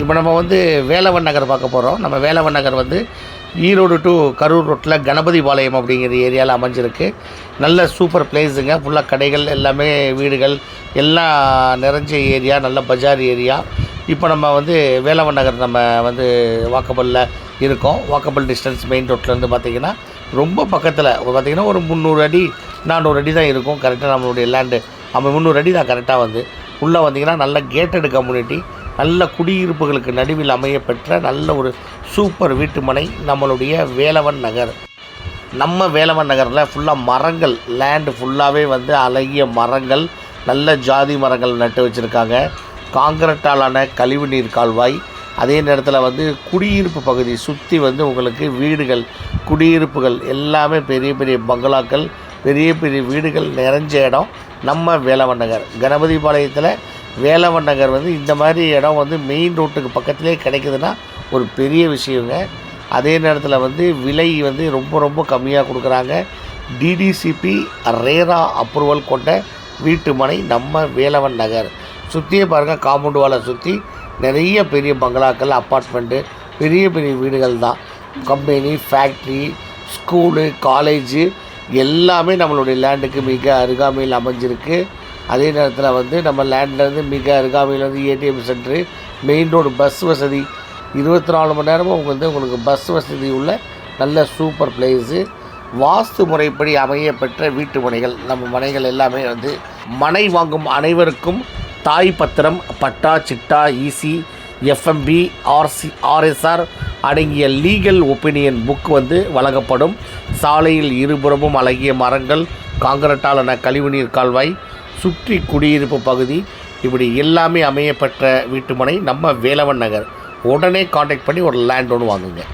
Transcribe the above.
இப்போ நம்ம வந்து வேலவன் நகர் பார்க்க போகிறோம் நம்ம வேலவன் நகர் வந்து ஈரோடு டு கரூர் ரோட்டில் கணபதி பாளையம் அப்படிங்கிற ஏரியாவில் அமைஞ்சிருக்கு. நல்ல சூப்பர் பிளேஸுங்க. ஃபுல்லாக கடைகள் எல்லாமே வீடுகள் எல்லாம் நிறைஞ்ச ஏரியா நல்ல பஜார் ஏரியா. இப்போ நம்ம வந்து வேலவன் நகர் நம்ம வந்து வாக்கபலில் இருக்கோம். வாக்கபல் டிஸ்டன்ஸ் மெயின் ரோட்லேருந்து பார்த்திங்கன்னா ரொம்ப பக்கத்தில். பார்த்தீங்கன்னா ஒரு முந்நூறு அடி நானூறு அடி தான் இருக்கும். கரெக்டாக நம்மளுடைய லேண்டு நம்ம முந்நூறு அடி தான் கரெக்டாக வந்து. உள்ளே வந்தீங்கன்னா நல்ல கேட்டடு கம்யூனிட்டி நல்ல குடியிருப்புகளுக்கு நடுவில் அமையப்பெற்ற நல்ல ஒரு சூப்பர் வீட்டுமனை நம்மளுடைய வேலவன் நகர். நம்ம வேலவன் நகரில் ஃபுல்லாக மரங்கள் லேண்டு ஃபுல்லாகவே வந்து அழகிய மரங்கள் நல்ல ஜாதி மரங்கள் நட்டு வச்சுருக்காங்க. காங்கிரட்டாலான கழிவுநீர் கால்வாய் அதே நேரத்தில் வந்து குடியிருப்பு பகுதி சுற்றி வந்து உங்களுக்கு வீடுகள் குடியிருப்புகள் எல்லாமே பெரிய பெரிய பங்களாக்கள் பெரிய பெரிய வீடுகள் நிறைஞ்ச இடம் நம்ம வேலவன் நகர். கணபதி பாளையத்தில் வேலவன் நகர் வந்து இந்த மாதிரி இடம் வந்து மெயின் ரோட்டுக்கு பக்கத்திலே கிடைக்குதுன்னா ஒரு பெரிய விஷயங்க. அதே நேரத்தில் வந்து விலை வந்து ரொம்ப ரொம்ப கம்மியாக கொடுக்குறாங்க. டிடிசிபி ரேரா அப்ரூவல் கொண்ட வீட்டு மனை நம்ம வேலவன் நகர். சுற்றியே பாருங்கள் காம்பவுண்ட் வாலை சுற்றி நிறைய பெரிய பங்களாக்கள் அப்பார்ட்மெண்ட்டு பெரிய பெரிய வீடுகள் தான். கம்பெனி ஃபேக்ட்ரி ஸ்கூலு காலேஜு எல்லாமே நம்மளுடைய லேண்டுக்கு மிக அருகாமையில் அமைஞ்சிருக்கு. அதே நேரத்தில் வந்து நம்ம லேண்ட்லேருந்து மிக அருகாமையிலேருந்து ATM centre main road bus வசதி. இருபத்தி நாலு மணி நேரமும் உங்களுக்கு வந்து உங்களுக்கு பஸ் வசதி உள்ள நல்ல சூப்பர் பிளேஸு வாஸ்து முறைப்படி அமைய பெற்ற வீட்டு மனைகள். நம்ம மனைகள் எல்லாமே வந்து மனை வாங்கும் அனைவருக்கும் தாய் பத்திரம் patta chitta EC FMB RC RSR அடங்கிய லீகல் ஒப்பீனியன் புக் வந்து வழங்கப்படும். சாலையில் இருபுறமும் அழகிய மரங்கள் காங்கிரட்டாலான கழிவுநீர் கால்வாய் சுற்றி குடியிருப்பு பகுதி. இப்படி எல்லாமே அமையப்பெற்ற வீட்டுமனை நம்ம வேலவன் நகர். உடனே காண்டாக்ட் பண்ணி ஒரு லேண்ட் ஒன்று வாங்குங்க.